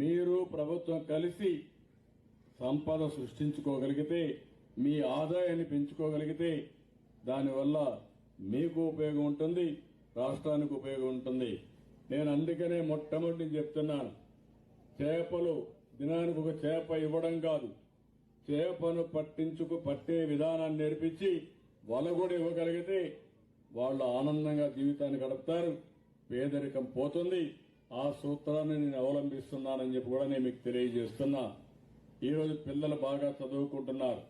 మీరు ప్రభుత్వం కలిసి సంపద సృష్టించుకోగలిగితే మీ ఆదాయాన్ని పెంచుకోగలిగితే దానివల్ల మీకు ఉపయోగం ఉంటుంది రాష్ట్రానికి ఉపయోగం ఉంటుంది. నేను అందుకనే మొట్టమొదటి చెప్తున్నాను. చేపలు దినానికి ఒక చేప ఇవ్వడం కాదు. చేపను పట్టించుకు పట్టే విధానాన్ని నేర్పించి వల కూడా ఇవ్వగలిగితే వాళ్ళు ఆనందంగా జీవితాన్ని గడుపుతారు. పేదరికం పోతుంది. ఆ సూత్రాన్ని నేను అవలంబిస్తున్నానని చెప్పి కూడా నేను మీకు తెలియజేస్తున్నా. ఈరోజు పిల్లలు బాగా చదువుకుంటున్నారు.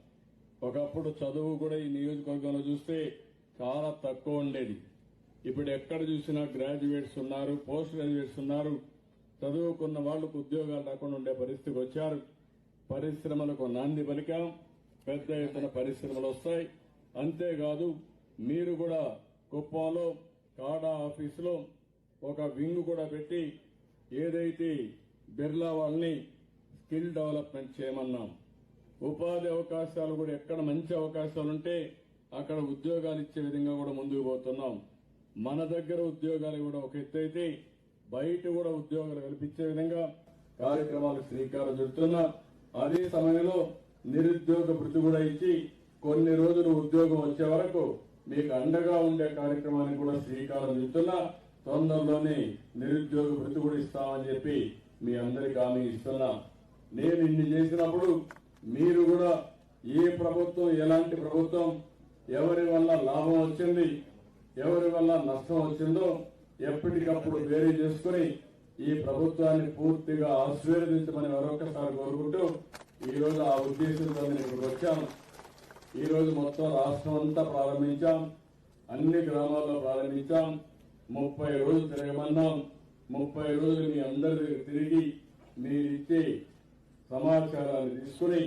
ఒకప్పుడు చదువు కూడా ఈ నియోజకవర్గంలో చూస్తే చాలా తక్కువ ఉండేది. ఇప్పుడు ఎక్కడ చూసినా గ్రాడ్యుయేట్స్ ఉన్నారు పోస్ట్ గ్రాడ్యుయేట్స్ ఉన్నారు. చదువుకున్న వాళ్ళకు ఉద్యోగాలు రాకుండా ఉండే పరిస్థితికి వచ్చారు. పరిశ్రమలకు నాంది పలికాం. పెద్ద ఎత్తున పరిశ్రమలు వస్తాయి. అంతేకాదు మీరు కూడా కుప్పంలో కాడా ఆఫీసులో ఒక వింగ్ కూడా పెట్టి ఏదైతే బిర్లా వాళ్ళని స్కిల్ డెవలప్మెంట్ చేయమన్నాం. ఉపాధి అవకాశాలు కూడా ఎక్కడ మంచి అవకాశాలు ఉంటే అక్కడ ఉద్యోగాలు ఇచ్చే విధంగా కూడా ముందుకు పోతున్నాం. మన దగ్గర ఉద్యోగాలు కూడా ఒక ఎత్తు అయితే బయట కూడా ఉద్యోగాలు కల్పించే విధంగా కార్యక్రమాలకు శ్రీకారం చుడుతున్నా అదే సమయంలో నిరుద్యోగ భృతి కూడా ఇచ్చి కొన్ని రోజులు ఉద్యోగం వచ్చే వరకు మీకు అండగా ఉండే కార్యక్రమానికి కూడా శ్రీకారం చుడుతున్నా తొందరలోనే నిరుద్యోగ భృతి కూడా ఇస్తామని చెప్పి మీ అందరికి హామీ ఇస్తున్నా. నేను ఇన్ని చేసినప్పుడు మీరు కూడా ఏ ప్రభుత్వం ఎలాంటి ప్రభుత్వం ఎవరి వల్ల లాభం వచ్చింది ఎవరి వల్ల నష్టం వచ్చిందో ఎప్పటికప్పుడు వేరే చేసుకుని ఈ ప్రభుత్వాన్ని పూర్తిగా ఆశీర్వదించమని మరొకసారి కోరుకుంటూ ఈ రోజు ఆ ఉద్దేశంతో నేను ఇక్కడికి వచ్చాను. ఈ రోజు మొత్తం రాష్ట్రం అంతా ప్రారంభించాం. అన్ని గ్రామాల్లో ప్రారంభించాం. ముప్పై రోజులు తిరగమన్నాం. ముప్పై రోజులు మీ అందరి దగ్గర తిరిగి మీరిచ్చే సమాచారాన్ని తీసుకుని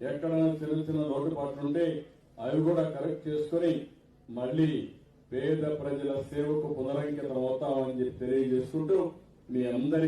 ఎక్కడైనా చిన్న చిన్న లోటుపాట్లు ఉంటే అవి కూడా కరెక్ట్ చేసుకుని మళ్ళీ పేద ప్రజల సేవకు పునరంకితం అవుతామని చెప్పి తెలియజేసుకుంటూ మీ అందరి